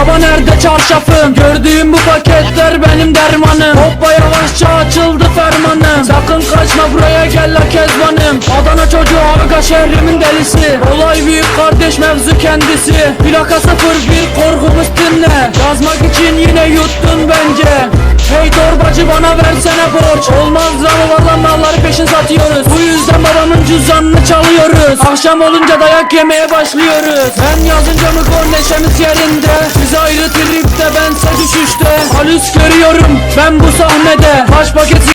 baba nerede çarşafım Gördüğüm bu paketler benim dermanım. Hoppa yavaşça açıldı fermanım. Sakın kaçma buraya gel la kezbanım. Adana çocuğu Aga şehrimin delisi. Olay büyük kardeş mevzu kendisi. Plaka 01 korkumuz dinle. Yazmak için yine yuttun bence. Hey torbacı bana versene borç. Olmaz lan valla malları peşin satıyoruz. Bu yüzden babamın cüzdanını çalıyoruz. Akşam olunca dayak yemeye başlıyoruz. Ben yazınca mı gol neşemiz yerinde düşüşte Halüs görüyorum ben bu sahnede. Baş paket